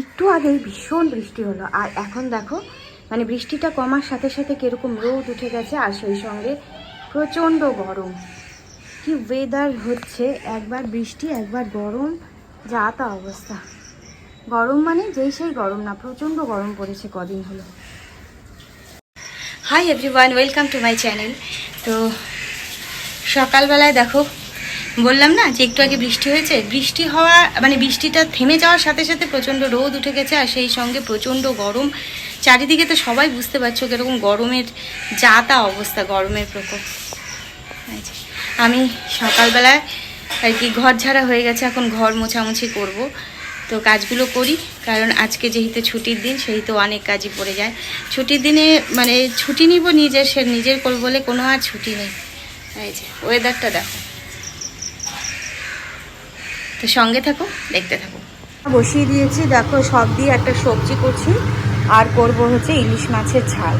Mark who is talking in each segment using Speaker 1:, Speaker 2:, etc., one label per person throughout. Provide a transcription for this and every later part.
Speaker 1: একটু আগেই ভীষণ বৃষ্টি হলো। আর এখন দেখো মানে বৃষ্টিটা কমার সাথে সাথে কীরকম রোদ উঠে গেছে, আর সেই সঙ্গে প্রচণ্ড গরম। কি ওয়েদার হচ্ছে, একবার বৃষ্টি, একবার গরম, যা তা অবস্থা। গরম মানে যেই সেই গরম না, প্রচণ্ড গরম পড়েছে কদিন হলো। Hi everyone welcome to my channel তো সকালবেলায় দেখো বললাম না যে একটু আগে বৃষ্টি হয়েছে? বৃষ্টি হওয়া মানে বৃষ্টিটা থেমে যাওয়ার সাথে সাথে প্রচণ্ড রোদ উঠে গেছে আর সেই সঙ্গে প্রচণ্ড গরম। চারিদিকে তো সবাই বুঝতে পারছ কীরকম গরমের যা তা অবস্থা, গরমের প্রকোপ। আমি সকালবেলায় আর কি ঘর ঝাড়া হয়ে গেছে, এখন ঘর মোছামুছি করব। তো কাজগুলো করি, কারণ আজকে যেহেতু ছুটির দিন, সেহেতু অনেক কাজই পড়ে যায়। ছুটির দিনে মানে ছুটি নিব নিজের, সে নিজের করব বলে কোনো আর ছুটি নেই। ওয়েদারটা দেখো। তো সঙ্গে থাকো, দেখতে থাকো। বসিয়ে দিয়েছি, দেখো, সব দিয়ে একটা সবজি করছি, আর করব হচ্ছে ইলিশ মাছের ঝাল।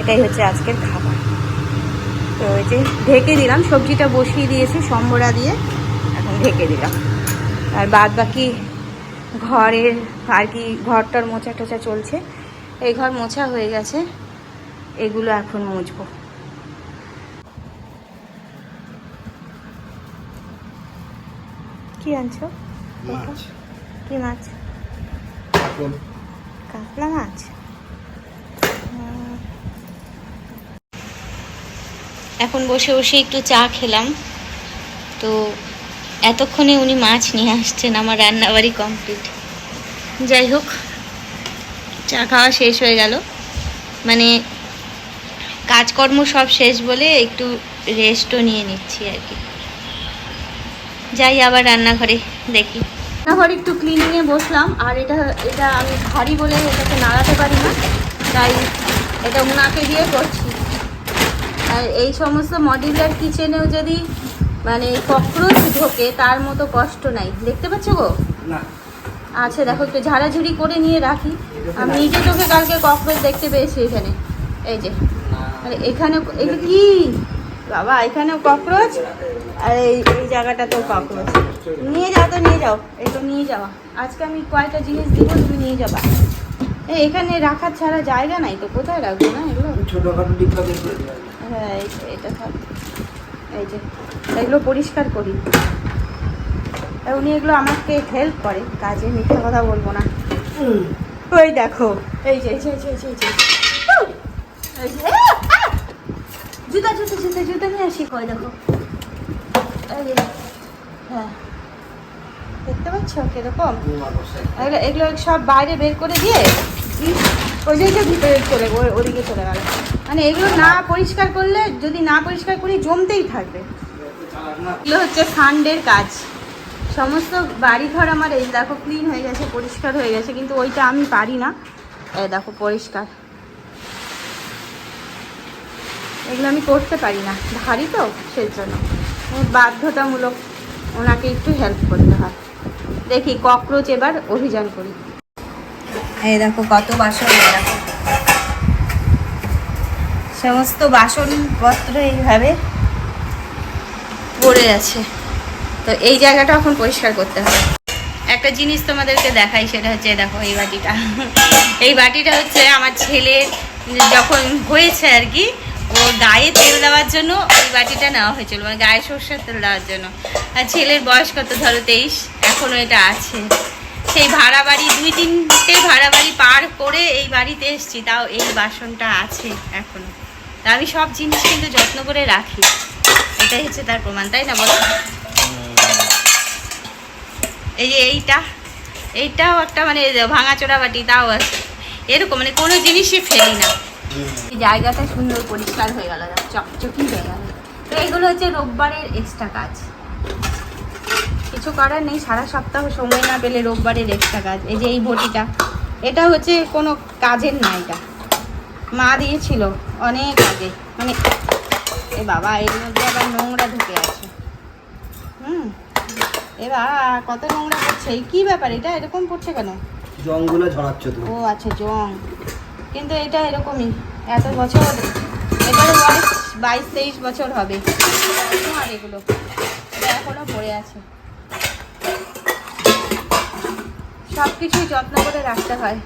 Speaker 1: এটাই হচ্ছে আজকের খাবার। তো এই যে ঢেকে দিলাম, সবজিটা বসিয়ে দিয়েছি সম্বরা দিয়ে, এখন ঢেকে দিলাম। আর বাদ বাকি ঘরের আর কি ঘরটার মোচা টোচা চলছে। এই ঘর মোছা হয়ে গেছে, এগুলো এখন মুছবো। কি আনছো?
Speaker 2: মাছ।
Speaker 1: কি মাছ?
Speaker 2: কাতল।
Speaker 1: মাছ? এখন বসে বসে একটু চা খেলাম। তো এতক্ষণে উনি মাছ নিয়ে আসছেন আমার রান্নাবাড়ি কমপ্লিট। যাই হোক চা খাওয়া শেষ হয়ে গেল। মানে কাজকর্ম সব শেষ বলে একটু রেস্টও নিয়ে নিচ্ছি আর কি। যাই আবার রান্নাঘরে দেখি। রান্নাঘরে একটু ক্লিনিংয়ে বসলাম আর এটা এটা আমি ভারী বলে এটাকে নাড়াতে পারি না তাই এটা উনাকে দিয়ে করছি। আর এই সমস্ত মডিউলার কিচেনেও যদি মানে ককরোচ ঢোকে তার মতো কষ্ট নাই। দেখতে পাচ্ছ গো? আচ্ছা দেখো একটু ঝাড়াঝুড়ি করে নিয়ে রাখি। আমি নিজে চোখে কালকে ককরোচ দেখতে পেয়েছি এখানে। এই যে। আর এখানে এটা কি? বাবা এখানেও ককরোচ? আর এই এই জায়গাটাতেও ককরোচ নিয়ে যাও তো নিয়ে যাও এগুলো নিয়ে যাওয়া আজকে আমি কয়েকটা জিনিস দিব তুমি নিয়ে যাবা এই এখানে রাখার ছাড়া জায়গা নাই তো কোথায় রাখব না এগুলো। হ্যাঁ এই এটা থাক এই যে এগুলো পরিষ্কার করি উনি এগুলো আমাকে হেল্প করে কাজে মিথ্যা কথা বলব না ওই দেখো এই যে এই এই এই এই! এই! জুতা জুতা জুতা জুতা নিয়ে আসি কই দেখো এই হ্যাঁ। দেখতে পাচ্ছ কীরকম? এগুলো সব বাইরে বের করে দিয়ে ওই যে যে ভিতরে চলে ওদিকে চলে গেল। মানে এগুলো না পরিষ্কার করলে, যদি না পরিষ্কার করি, জমতেই থাকবে। এগুলো হচ্ছে ফান্ডের কাজ। সমস্ত বাড়িঘর আমার, এই দেখো ক্লিন হয়ে গেছে, পরিষ্কার হয়ে গেছে, কিন্তু ওইটা আমি পারি না। এই দেখো, পরিষ্কার। এগুলো আমি করতে পারি না। ভারী তো সেই জন্য বাধ্যতামূলক ওনাকে একটু হেল্প করতে হয়। দেখি ককরোচ এবার অভিযান করি। এই দেখো, কত বাসন সমস্ত বাসনপত্র এইভাবে পড়ে আছে। তো এই জায়গাটা এখন পরিষ্কার করতে হবে। একটা জিনিস তোমাদেরকে দেখাই, সেটা হচ্ছে দেখো, এই বাটিটা। এই বাটিটা হচ্ছে আমার ছেলে যখন হয়েছে আর কি ও গায়ে তেল দেওয়ার জন্য ওই বাটিটা নেওয়া হয়েছিল মানে গায়ে সর্ষের তেল দেওয়ার জন্য। আর ছেলের বয়স কত? ধরো তেইশ। এখনও এটা আছে। সেই ভাড়া বাড়ি, দুই তিনটে ভাড়া বাড়ি পার করে এই বাড়িতে এসেছি, তাও এই বাসনটা আছে এখনও। তা আমি সব জিনিস কিন্তু যত্ন করে রাখি। এটাই হচ্ছে তার প্রমাণ, তাই না বলো? এই যে এইটা, এইটাও একটা মানে ভাঙাচোরা বাটি, তাও আছে। এরকম মানে কোনো জিনিসই ফেলি না। জায়গাটা সুন্দর পরিষ্কার হয়ে গেল চকচকি হয়ে গেল। তো এগুলো হচ্ছে রোববারের এক্সট্রা কাজ। কিছু করার নেই সারা সপ্তাহ সময় না পেলে রোববারের এক্সট্রা কাজ। এই যে এই বটিটা এটা হচ্ছে কোনো কাজের না এটা। মা দিয়েছিল অনেক আগে মানে এ বাবা এর মধ্যে আবার নোংরা ঢুকে আছে। হুম এ বাবা কত নোংরা পড়ছে? কী ব্যাপার এটা? এরকম পড়ছে কেন?
Speaker 2: জংগুলো ঝরাচ্ছ
Speaker 1: ও আচ্ছা জং। কিন্তু এটা এরকমই, এত বছর, এটার বয়স বাইশ তেইশ বছর হবে। আর এগুলো এখনও এখনও পড়ে আছে। সব কিছুই যত্ন করে রাখতে হয়।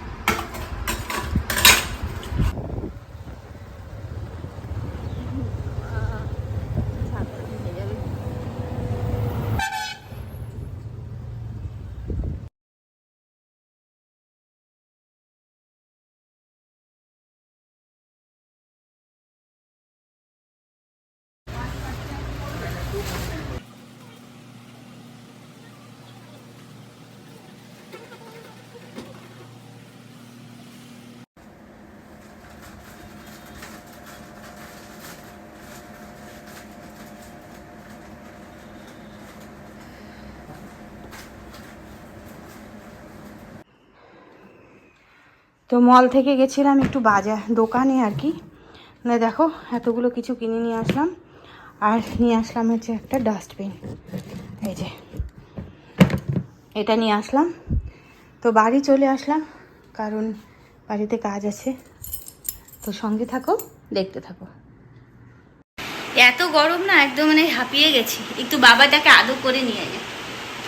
Speaker 1: তো মল থেকে গেছিলাম একটু বাজার, দোকানে আর কি। না দেখো, এতগুলো কিছু কিনে নিয়ে আসলাম। আর নিয়ে আসলাম হচ্ছে একটা ডাস্টবিন এই যে, এটা নিয়ে আসলাম। তো বাড়ি চলে আসলাম, কারণ বাড়িতে কাজ আছে। তো সঙ্গে থাকো, দেখতে থাকো। এত গরম না, একদম মানে হাঁপিয়ে গেছি। একটু বাবাটাকে আদর করে নিয়ে যায়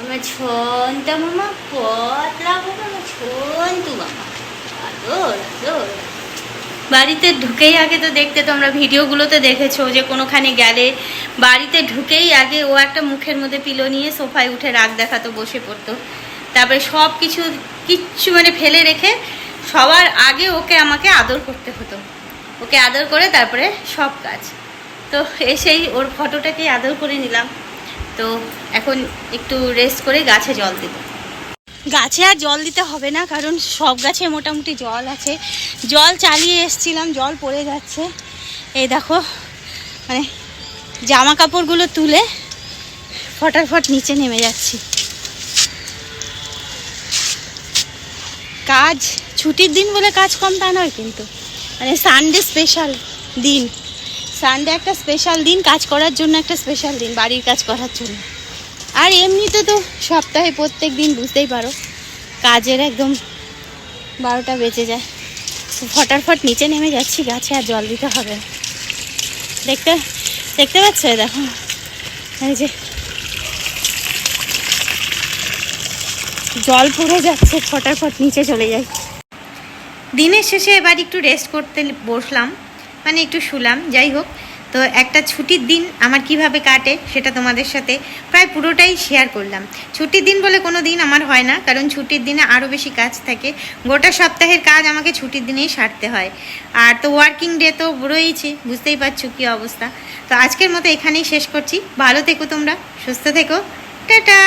Speaker 1: আমার ছনটা মামা, পতলা আমার ছন্তু মামা। বাড়িতে ঢুকেই আগে তো দেখতে তোমরা ভিডিওগুলোতে দেখেছ যে কোনোখানে গেলে বাড়িতে ঢুকেই আগে ও একটা মুখের মধ্যে পিলো নিয়ে সোফায় উঠে রাগ দেখাতো, বসে পড়তো। তারপরে সব কিছু কিচ্ছু মানে ফেলে রেখে সবার আগে ওকে আমাকে আদর করতে হতো। ওকে আদর করে তারপরে সব কাজ। তো এসেই ওর ফটোটাকে আদর করে নিলাম। তো এখন একটু রেস্ট করে গাছে জল দেবো গাছে আর জল দিতে হবে না, কারণ সব গাছে মোটামুটি জল আছে। জল চালিয়ে এসছিলাম, জল পড়ে যাচ্ছে। এই দেখো মানে জামা কাপড়গুলো তুলে ফটাফট নিচে নেমে যাচ্ছি। কাজ, ছুটির দিন বলে কাজ কম তা নয় কিন্তু। মানে সানডে স্পেশাল দিন। সানডে একটা স্পেশাল দিন, কাজ করার জন্য একটা স্পেশাল দিন, বাড়ির কাজ করার জন্য। আর এমনিতে তো সপ্তাহে প্রত্যেক দিন বুঝতেই পারো, কাজের একদম বারোটা বেঁচে যায়। তো ফটাফট নিচে নেমে যাচ্ছি, গাছে আর জল দিতে হবে। দেখতে দেখতে পাচ্ছ দেখো? এই যে জল পড়ে যাচ্ছে, ফটাফট নিচে চলে যাই। দিনের শেষে এবার একটু রেস্ট করতে বসলাম মানে একটু শুলাম, যাই হোক। তো একটা ছুটির দিন আমার কীভাবে কাটে সেটা তোমাদের সাথে প্রায় পুরোটাই শেয়ার করলাম। ছুটির দিন বলে কোনো দিন আমার হয় না, কারণ ছুটির দিনে আরও বেশি কাজ থাকে। গোটা সপ্তাহের কাজ আমাকে ছুটির দিনেই সারতে হয়। আর তো ওয়ার্কিং ডে তো রয়েছে বুঝতেই পারছ কী অবস্থা। তো আজকের মতো এখানেই শেষ করছি। ভালো থেকো তোমরা, সুস্থ থেকো। টাটা!